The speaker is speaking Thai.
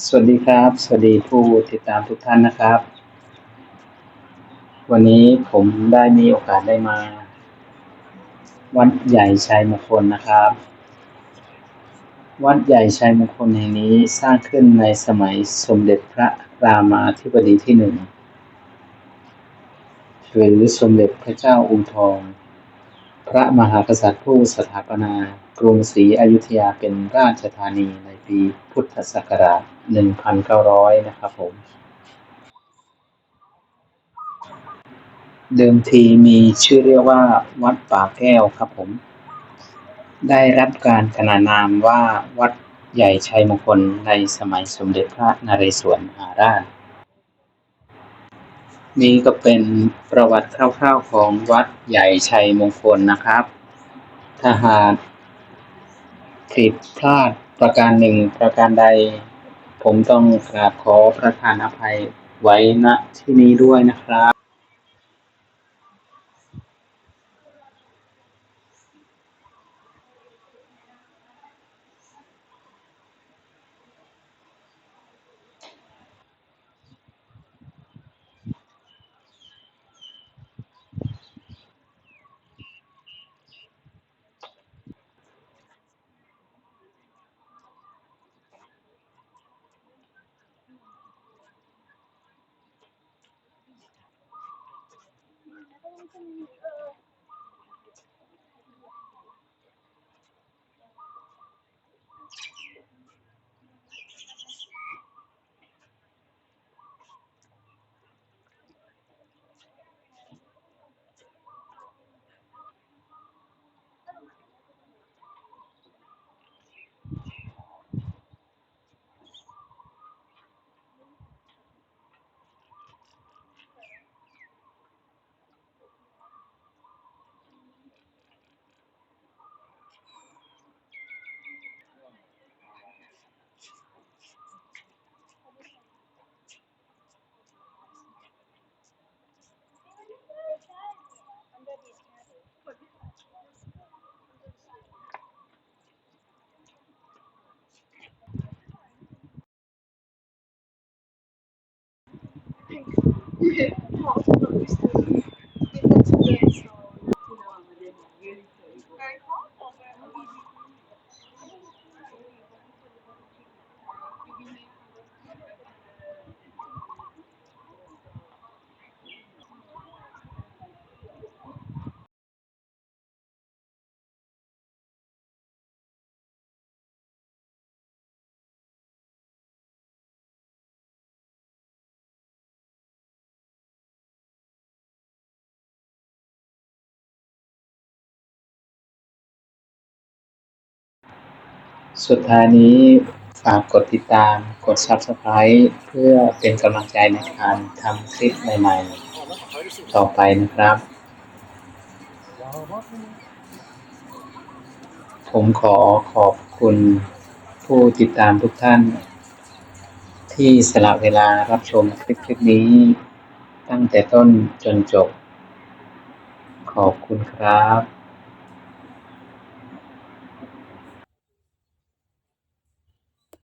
สวัสดีครับ สวัสดีผู้ติดตามทุกท่านนะครับ วันนี้ผมได้มีโอกาสได้มา วัดใหญ่ชัยมงคลนะครับ วัดใหญ่ชัยมงคลแห่งนี้สร้างขึ้นในสมัยสมเด็จพระรามาธิบดีที่หนึ่งหรือสมเด็จพระเจ้าอู่ทอง พระมหากษัตริย์ผู้สถาปนากรุงศรีอยุธยาเป็นราชธานีในปีพุทธศักราช 1900 นะครับผม เดิมทีมีชื่อเรียกว่าวัดป่าแก้วครับผม ได้รับการขนานนามว่าวัดใหญ่ชัยมงคลในสมัยสมเด็จพระนเรศวรมหาราช นี่ก็เป็นประวัติคร่าวๆของวัดใหญ่ชัยมงคลนะครับ ถ้าหากผิดพลาดประการหนึ่งประการใด ผมต้องกราบขอประทานอภัยไว้ณที่นี้ด้วยนะครับ 对不好听的就是一在钱的意思 สุดท้ายนี้ฝากกดติดตาม กด Subscribe เพื่อเป็นกำลังใจในการทำคลิปใหม่ๆ ต่อไปนะครับ ผมขอขอบคุณผู้ติดตามทุกท่าน ที่สละเวลารับชมคลิปคลิปนี้ ตั้งแต่ต้นจนจบ ขอบคุณครับ